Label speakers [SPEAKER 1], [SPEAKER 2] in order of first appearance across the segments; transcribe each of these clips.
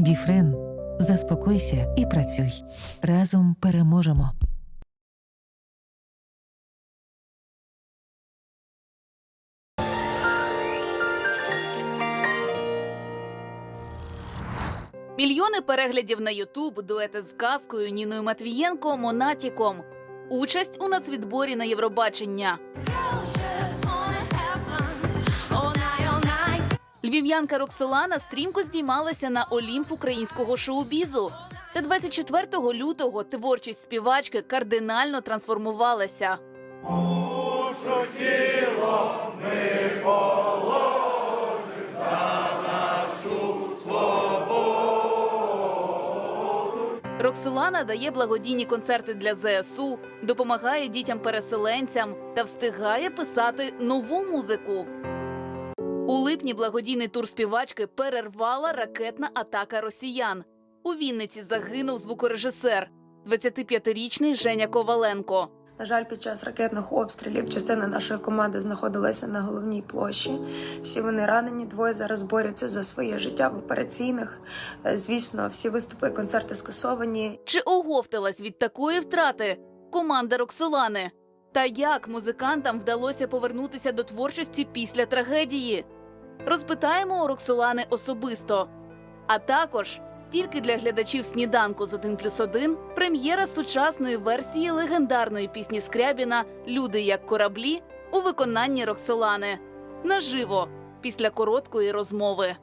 [SPEAKER 1] Біфрен. Заспокойся і працюй. Разом переможемо.
[SPEAKER 2] Мільйони переглядів на Ютуб, дуети з казкою Ніною Матвієнко, Монатіком. Участь у нацвідборі на Євробачення. Львів'янка Роксолана стрімко здіймалася на Олімп українського шоу-бізу. Та 24 лютого творчість співачки кардинально трансформувалася. Роксолана дає благодійні концерти для ЗСУ, допомагає дітям-переселенцям та встигає писати нову музику. У липні благодійний тур співачки перервала ракетна атака росіян. У Вінниці загинув звукорежисер, 25-річний Женя Коваленко.
[SPEAKER 3] На жаль, під час ракетних обстрілів частина нашої команди знаходилася на головній площі. Всі вони ранені, двоє зараз борються за своє життя в операційних. Е, Звісно, всі виступи і концерти скасовані.
[SPEAKER 2] Чи оговталась від такої втрати команда Роксолани? Та як музикантам вдалося повернутися до творчості після трагедії? Розпитаємо у Роксолани особисто. А також тільки для глядачів сніданку з 1 плюс 1 прем'єра сучасної версії легендарної пісні Скрябіна Люди як кораблі у виконанні Роксолани. Наживо після короткої розмови.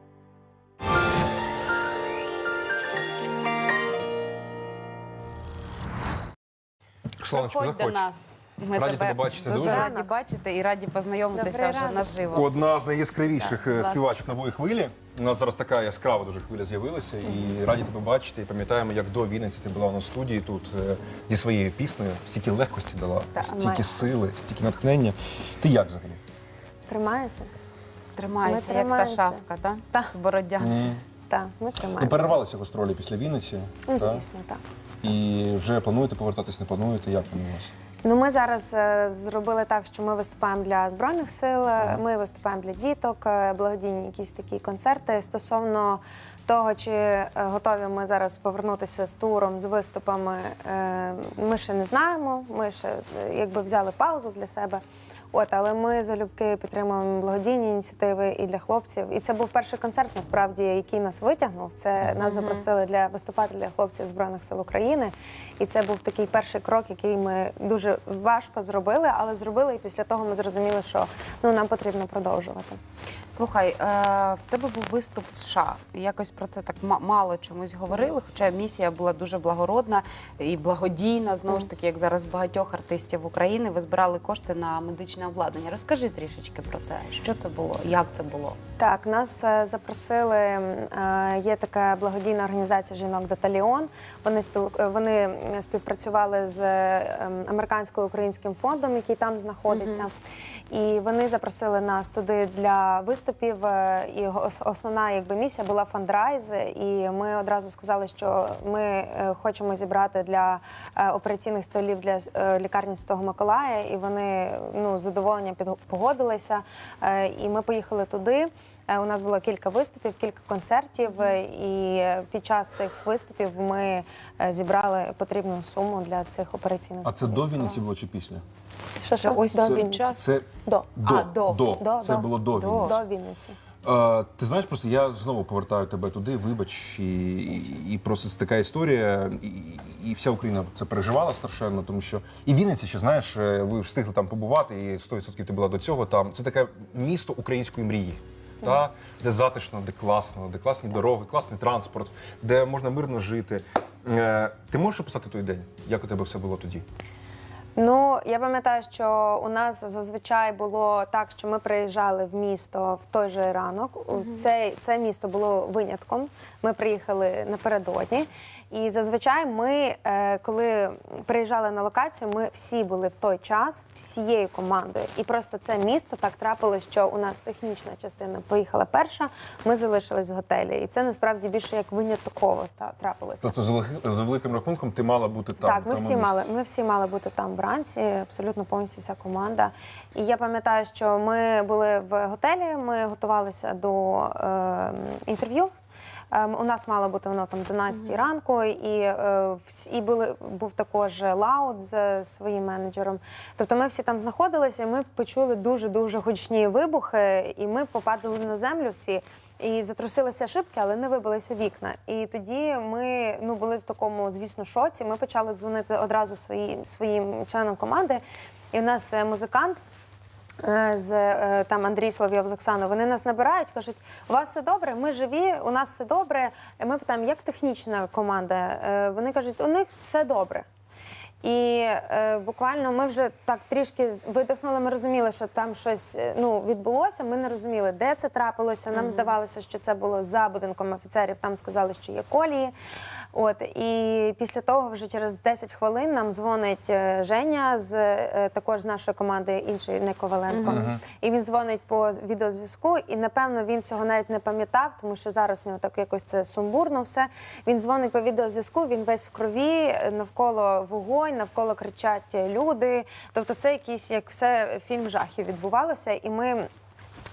[SPEAKER 4] Русланочко,
[SPEAKER 5] Приходь до
[SPEAKER 4] заходь.
[SPEAKER 5] нас. Ми
[SPEAKER 4] Раді
[SPEAKER 5] тебе
[SPEAKER 4] тебе бачити
[SPEAKER 5] дуже,
[SPEAKER 4] дуже.
[SPEAKER 5] раді бачити і раді познайомитися
[SPEAKER 3] Добрий
[SPEAKER 5] вже
[SPEAKER 3] ранок.
[SPEAKER 5] наживо.
[SPEAKER 4] Одна з найяскравіших
[SPEAKER 5] Так,
[SPEAKER 4] е,
[SPEAKER 5] клас.
[SPEAKER 4] співачок нової хвилі. У нас зараз така яскрава дуже хвиля з'явилася, і раді тебе бачити. І пам'ятаємо, як до Вінниці ти була у нас в студії тут е, зі своєю піснею. Стільки легкості дала,
[SPEAKER 5] Та,
[SPEAKER 4] стільки
[SPEAKER 5] має.
[SPEAKER 4] сили, стільки натхнення. Ти як взагалі?
[SPEAKER 3] Тримаюся?
[SPEAKER 5] Тримаюся,
[SPEAKER 3] Ми
[SPEAKER 5] як та
[SPEAKER 3] тримаємося.
[SPEAKER 5] шавка, та?
[SPEAKER 3] Так.
[SPEAKER 5] з бородянки.
[SPEAKER 3] Так, ми
[SPEAKER 4] Ну,
[SPEAKER 3] тримаємося.
[SPEAKER 4] перервалися гастролі після Вінниці.
[SPEAKER 3] Ну,
[SPEAKER 4] та?
[SPEAKER 3] звісно, так.
[SPEAKER 4] І вже плануєте повертатись, не плануєте? Як вас?
[SPEAKER 3] Ну, ми зараз е, зробили так, що ми виступаємо для збройних сил, е, ми виступаємо для діток, е, благодійні якісь такі концерти. Стосовно того, чи е, готові ми зараз повернутися з туром, з виступами, е, ми ще не знаємо. Ми ще е, якби взяли паузу для себе. От, але ми залюбки підтримуємо благодійні ініціативи і для хлопців. І це був перший концерт, насправді, який нас витягнув. Це нас запросили для виступати для хлопців збройних сил України. І це був такий перший крок, який ми дуже важко зробили, але зробили. І після того ми зрозуміли, що ну нам потрібно продовжувати.
[SPEAKER 5] Слухай, е, в тебе був виступ в США. Якось про це так ма- мало чомусь говорили, хоча місія була дуже благородна і благодійна. Знову ж таки, як зараз багатьох артистів України, ви збирали кошти на медичне обладнання. Розкажи трішечки про це. Що це було? Як це було?
[SPEAKER 3] Так, нас е, запросили. е, Є така благодійна організація жінок Деталіон. Вони спіл... е, вони співпрацювали з ем, американсько-українським фондом, який там знаходиться. І вони запросили нас туди для виступів. е, І ос- основна якби місія була фандрайз. І ми одразу сказали, що ми е, хочемо зібрати для е, операційних столів для лікарні Святого Миколая. І вони ну з задоволенням погодилися. І ми поїхали туди. Е, У нас було кілька виступів, кілька концертів, е, і під час цих виступів ми е, зібрали потрібну суму для цих операційних.
[SPEAKER 4] А це до Вінниці було чи після?
[SPEAKER 3] Що, що?
[SPEAKER 5] ось
[SPEAKER 3] до
[SPEAKER 5] це-
[SPEAKER 3] Вінниці.
[SPEAKER 4] Це
[SPEAKER 3] До.
[SPEAKER 4] до.
[SPEAKER 5] А, до.
[SPEAKER 3] До,
[SPEAKER 4] Це
[SPEAKER 3] до.
[SPEAKER 4] було до. Вінниці.
[SPEAKER 3] До Вінниці.
[SPEAKER 4] Е, ти знаєш, просто я знову повертаю тебе туди, вибач, і, і, і просто це така історія, і, і вся Україна це переживала страшенно, тому що і Вінниця, ще знаєш, ви встигли там побувати, і 100% ти була до цього. Там це таке місто української мрії. Та, де затишно, де класно, де класні дороги, класний транспорт, де можна мирно жити. Е, ти можеш описати той день, як у тебе все було тоді?
[SPEAKER 3] Ну, я пам'ятаю, що у нас зазвичай було так, що ми приїжджали в місто в той же ранок. Це, це місто було винятком. Ми приїхали напередодні. І зазвичай ми, е, коли приїжджали на локацію, ми всі були в той час всією командою. І просто це місто так трапилось, що у нас технічна частина поїхала перша, ми залишились в готелі. І це насправді більше як винятково ста- трапилося.
[SPEAKER 4] Тобто, за, великим рахунком, ти мала бути там.
[SPEAKER 3] Так, ми всі мали. Ми всі мали бути там вранці, абсолютно повністю вся команда. І я пам'ятаю, що ми були в готелі, ми готувалися до е, інтерв'ю. Ем, У нас мало бути воно там 12 ранку, і, е, і були, був також лаут з своїм менеджером. Тобто ми всі там знаходилися, і ми почули дуже-дуже гучні вибухи, і ми попадали на землю всі. І затрусилися шибки, але не вибилися вікна. І тоді ми ну були в такому, звісно, шоці. Ми почали дзвонити одразу своїм своїм членам команди. І у нас е, музикант е, з е, там Андрій Соловйов з Оксаною, вони нас набирають, кажуть, у вас все добре, ми живі, у нас все добре. Ми питаємо, як технічна команда? Вони кажуть, у них все добре. І е, буквально ми вже так трішки видихнули. Ми розуміли, що там щось е, ну відбулося. Ми не розуміли, де це трапилося. Нам здавалося, що це було за будинком офіцерів. Там сказали, що є колії. От і після того, вже через 10 хвилин, нам дзвонить е, Женя з е, також з нашої команди, інший не Коваленко. І він дзвонить по відеозв'язку. І напевно він цього навіть не пам'ятав, тому що зараз у нього так якось це сумбурно все. Він дзвонить по відеозв'язку, він весь в крові, навколо вогонь, навколо кричать люди. Тобто, це якийсь як все фільм жахів відбувалося, і ми.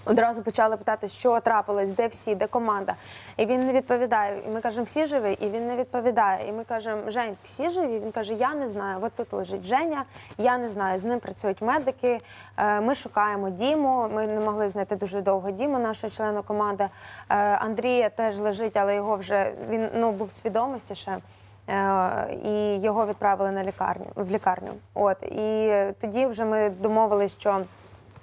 [SPEAKER 3] Одразу почали питати, що трапилось, де всі, де команда. І він не відповідає. І ми кажемо, всі живі, і він не відповідає. І ми кажемо, Жень, всі живі? Він каже, я не знаю. От тут лежить Женя, я не знаю. З ним працюють медики. Е, Ми шукаємо Діму. Ми не могли знайти дуже довго Діму, нашого члена команди. Е, Андрія теж лежить, але його вже він ну був свідомості ще. Е, І його відправили на лікарню в лікарню. От і тоді вже ми домовились, що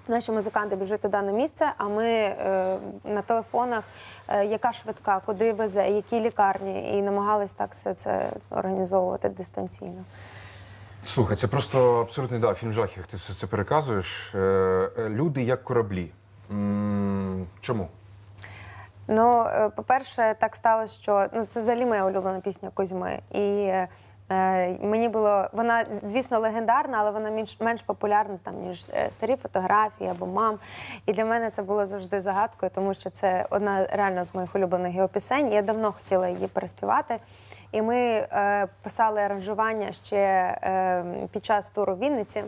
[SPEAKER 3] Наші музиканти біжуть туди на місце, а ми е, на телефонах, е, яка швидка, куди везе, які лікарні, і намагались так все це організовувати дистанційно.
[SPEAKER 4] Слухай, це просто абсолютний да, фільм жахів. Ти все це переказуєш. Е, е, люди як кораблі. М, Чому?
[SPEAKER 3] Ну, е, по-перше, так сталося, що ну це взагалі моя улюблена пісня Кузьми. І е, мені було вона, звісно, легендарна, але вона менш, менш популярна там ніж е, старі фотографії або мам. І для мене це було завжди загадкою, тому що це одна реально з моїх улюблених його пісень. Я давно хотіла її переспівати. І ми е, писали аранжування ще е, під час туру в Вінниці.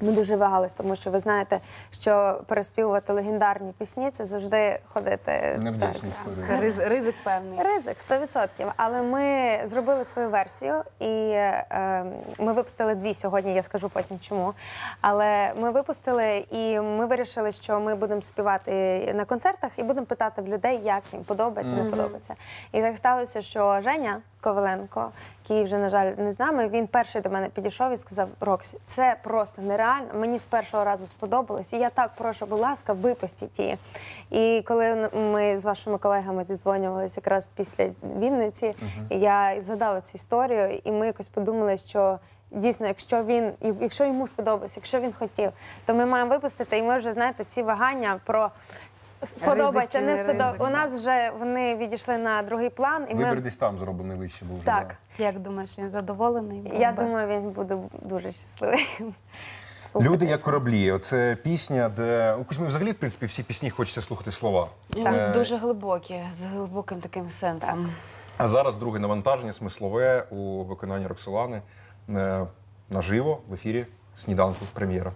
[SPEAKER 3] Ми дуже вагались, тому що ви знаєте, що переспівувати легендарні пісні це завжди ходити
[SPEAKER 4] Невдячна історія.
[SPEAKER 5] Це ризик, ризик певний.
[SPEAKER 3] Ризик 100%. Але ми зробили свою версію, і е, ми випустили дві сьогодні. Я скажу потім чому. Але ми випустили, і ми вирішили, що ми будемо співати на концертах і будемо питати в людей, як їм подобається, не подобається. І так сталося, що Женя Коваленко, який вже на жаль не з нами, він перший до мене підійшов і сказав: Роксі, це просто нереально. Мені з першого разу сподобалось. І я так прошу, будь ласка, випустіть її. І коли ми з вашими колегами зідзвонювалися якраз після Вінниці, я згадала цю історію, і ми якось подумали, що. Дійсно, якщо він, якщо йому сподобалось, якщо він хотів, то ми маємо випустити, і ми вже знаєте ці вагання про сподобається, не сподобається. У нас вже вони відійшли на другий план, і
[SPEAKER 4] Вибір
[SPEAKER 3] ми
[SPEAKER 4] десь там зроблений вище був. вже,
[SPEAKER 3] так.
[SPEAKER 4] да.
[SPEAKER 5] Як думаєш, він задоволений?
[SPEAKER 3] Я
[SPEAKER 5] би?
[SPEAKER 3] думаю, він буде дуже щасливий.
[SPEAKER 4] Люди як кораблі. Оце пісня, де у Кузьмі взагалі, в принципі, всі пісні хочеться слухати слова.
[SPEAKER 5] Ну,
[SPEAKER 4] Е,
[SPEAKER 5] Дуже глибокі, з глибоким таким сенсом.
[SPEAKER 4] А зараз друге навантаження смислове у виконанні Роксолани е, наживо в ефірі сніданку прем'єра.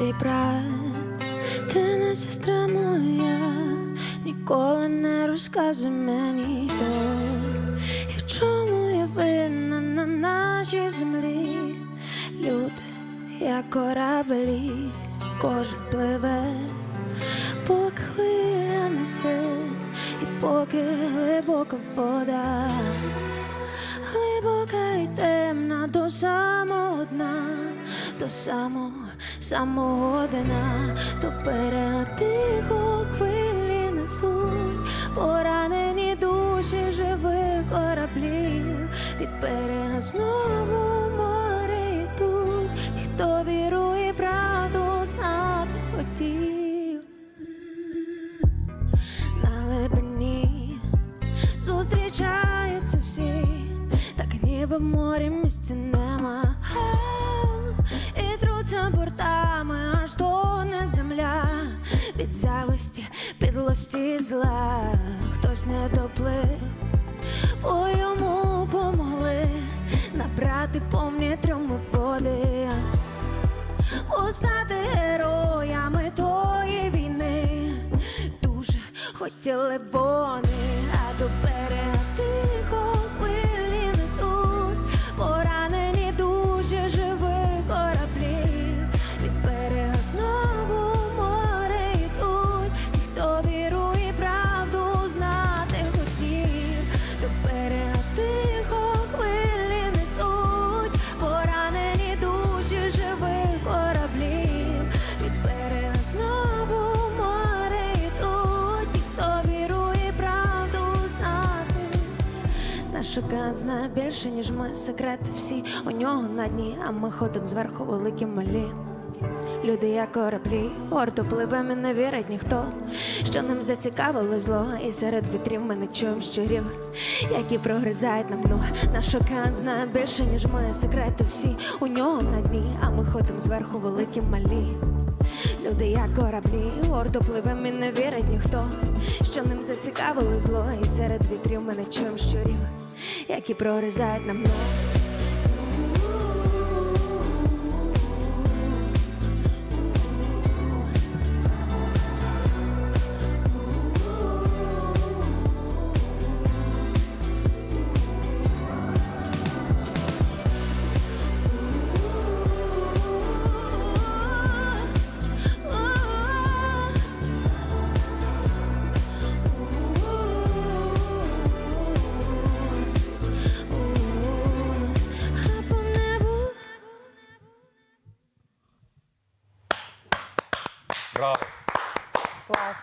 [SPEAKER 6] Твій брат, ти не сестра моя, ніколи не розказуй мені то, і в чому я винна на нашій землі. Люди, як кораблі, кожен пливе, поки хвиля несе, і поки глибока вода. Глибока і темна до самого дна, до самого самого дна, до берега тихо хвилі несуть, поранені душі живих кораблів, від берега знову море йдуть, ті, хто вірує правду знати хотів. На глибині зустрічаються всі, так ніби в морі місця нема. Від зависті, підлості зла. Хтось не доплив, бо йому помогли набрати повні трюми води. постати героями тої війни. Дуже хотіли вони, а до берега Наш знає більше, ніж ми. Секрети всі у нього на дні, а ми ходимо зверху великі малі. Люди як кораблі, орто пливем і не вірить ніхто, що ним зацікавило зло, і серед вітрів ми не чуємо щурів, які прогризають нам дно. Наш океан знає більше, ніж ми. Секрети всі у нього на дні, а ми ходимо зверху великі малі. Люди як кораблі, ордо пливем і не вірить ніхто, що ним зацікавило зло, і серед вітрів ми не чуємо щурів, які прорізають нам
[SPEAKER 5] Клас.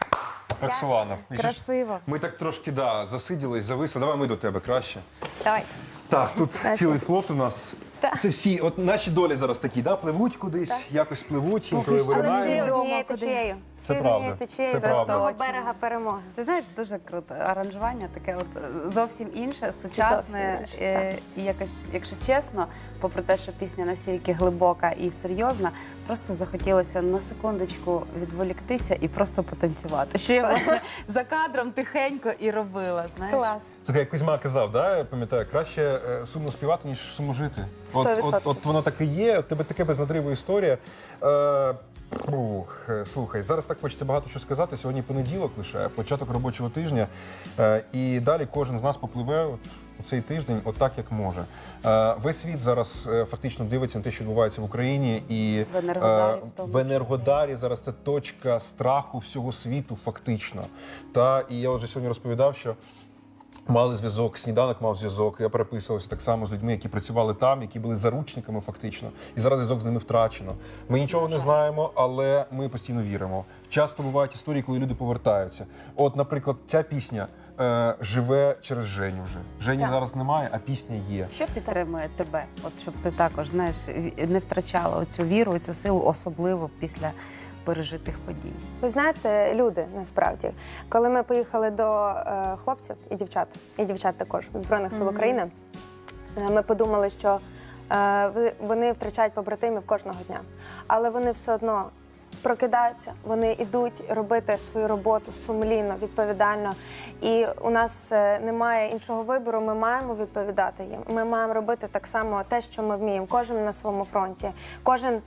[SPEAKER 4] Роксолана.
[SPEAKER 5] Красиво.
[SPEAKER 4] Ми так трошки да, засиділись, зависли. Давай ми до тебе краще.
[SPEAKER 3] Давай.
[SPEAKER 4] Так, тут цілий флот у нас. Це всі, от наші долі зараз такі, да, пливуть кудись, якось пливуть, інколи
[SPEAKER 3] Але всі
[SPEAKER 4] виринають.
[SPEAKER 3] однією
[SPEAKER 5] куди.
[SPEAKER 3] течією.
[SPEAKER 4] Це
[SPEAKER 3] Всі
[SPEAKER 4] правда.
[SPEAKER 3] однією течією
[SPEAKER 4] Це
[SPEAKER 3] до
[SPEAKER 4] правда.
[SPEAKER 3] того берега перемоги.
[SPEAKER 5] Ти знаєш, дуже круто. Аранжування таке от е, зовсім інше, сучасне.
[SPEAKER 3] інше,
[SPEAKER 5] е, І якось, якщо чесно, попри те, що пісня настільки глибока і серйозна, просто захотілося на секундочку відволіктися і просто потанцювати. Що я власне за кадром тихенько і робила. Знаєш?
[SPEAKER 3] Клас.
[SPEAKER 4] Це як Кузьма казав, да? я пам'ятаю, краще е, сумно співати, ніж сумно жити. От, от, от воно так і є, у тебе таке безнадриву історія. Е, ух, е, слухай, зараз так хочеться багато що сказати. Сьогодні понеділок лише, початок робочого тижня. Е, і далі кожен з нас попливе от, у цей тиждень отак, як може. Е, весь світ зараз е, фактично дивиться на те, що відбувається в Україні. І
[SPEAKER 5] В Енергодарі в тому
[SPEAKER 4] в Енергодарі зараз це точка страху всього світу, фактично. Та і я вже сьогодні розповідав, що. Мали зв'язок, сніданок мав зв'язок. Я переписувався так само з людьми, які працювали там, які були заручниками, фактично. І зараз зв'язок з ними втрачено. Ми нічого не знаємо, але ми постійно віримо. Часто бувають історії, коли люди повертаються. От, наприклад, ця пісня е, живе через Женю вже. Жені
[SPEAKER 3] Так.
[SPEAKER 4] зараз немає, а пісня є.
[SPEAKER 5] Що підтримує тебе? От щоб ти також знаєш, не втрачала цю віру, цю силу, особливо після пережитих подій.
[SPEAKER 3] Ви знаєте, люди насправді, коли ми поїхали до е, хлопців і дівчат, і дівчат також Збройних сил України, е, ми подумали, що е, вони втрачають побратимів кожного дня, але вони все одно. Прокидаються, вони йдуть робити свою роботу сумлінно, відповідально. І у нас е, немає іншого вибору. Ми маємо відповідати їм. Ми маємо робити так само те, що ми вміємо. Кожен на своєму фронті, кожен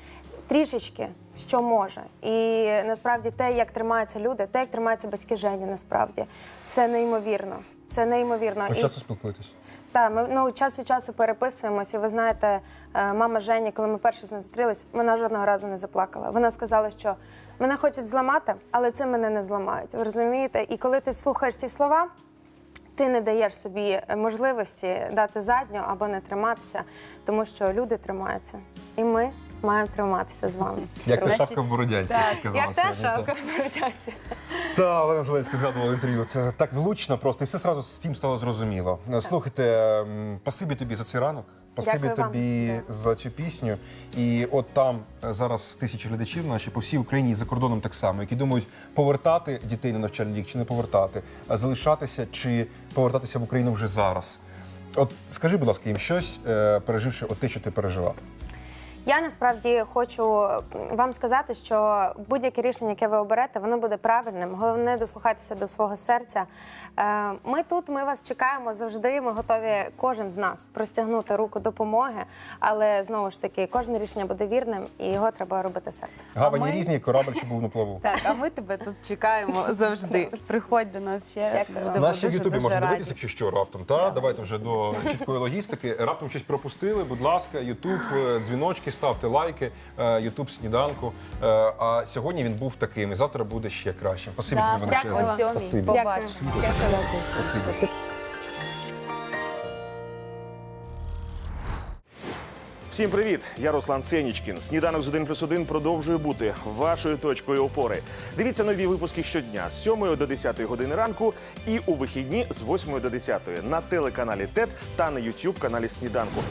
[SPEAKER 3] трішечки, що може. І насправді те, як тримаються люди, те, як тримаються батьки Жені, насправді це неймовірно. Це неймовірно.
[SPEAKER 4] Ви часто спілкуєтесь?
[SPEAKER 3] так, ми ну час від часу переписуємося. Ви знаєте, е, мама Жені, коли ми перші з нею зустрілись, вона жодного разу не заплакала. Вона сказала, що мене хочуть зламати, але це мене не зламають. Ви розумієте? І коли ти слухаєш ці слова. Ти не даєш собі можливості дати задню або не триматися, тому що люди тримаються, і ми маємо триматися з вами.
[SPEAKER 4] Як та шапка в бородянці, як казала
[SPEAKER 3] Як та
[SPEAKER 4] сьогодні.
[SPEAKER 3] шапка в Бородянці.
[SPEAKER 4] Та Олена Зеленська згадувала інтерв'ю. Це так влучно просто, і все одразу з цим стало зрозуміло. Слухайте, м, спасибі тобі за цей ранок. Спасибі
[SPEAKER 3] Дякую вам.
[SPEAKER 4] тобі за цю пісню. І от там е, зараз тисячі глядачів наші по всій Україні і за кордоном так само, які думають повертати дітей на навчальний рік чи не повертати, а залишатися чи повертатися в Україну вже зараз. От скажи, будь ласка, їм щось, е, переживши от те, що ти пережила.
[SPEAKER 3] Я насправді хочу вам сказати, що будь-яке рішення, яке ви оберете, воно буде правильним. Головне дослухатися до свого серця. Е, Ми тут, ми вас чекаємо завжди. Ми готові кожен з нас простягнути руку допомоги, але знову ж таки, кожне рішення буде вірним, і його треба робити серцем.
[SPEAKER 4] Гавані
[SPEAKER 5] ми-
[SPEAKER 4] різні, корабль ще був на плаву.
[SPEAKER 5] Так, а ми тебе тут чекаємо завжди. Приходь до нас ще.
[SPEAKER 3] Дякую.
[SPEAKER 4] Нас ще в Ютубі можна
[SPEAKER 5] раді.
[SPEAKER 4] дивитися, якщо що, раптом. Та? Давайте вже до чіткої логістики. Раптом щось пропустили, будь ласка, Ютуб, е, дзвіночки, ставте лайки, е, Ютуб сніданку. Е, А сьогодні він був таким, і завтра буде ще краще. Спасибі тобі
[SPEAKER 5] Завтра
[SPEAKER 4] величезне.
[SPEAKER 5] о сьомій. Побачимо.
[SPEAKER 4] Спасибі.
[SPEAKER 7] Всім привіт! Я Руслан Сенічкін. Сніданок з 1 плюс 1 продовжує бути вашою точкою опори. Дивіться нові випуски щодня з 7 до 10 години ранку і у вихідні з 8 до 10 на телеканалі ТЕТ та на YouTube каналі Сніданку.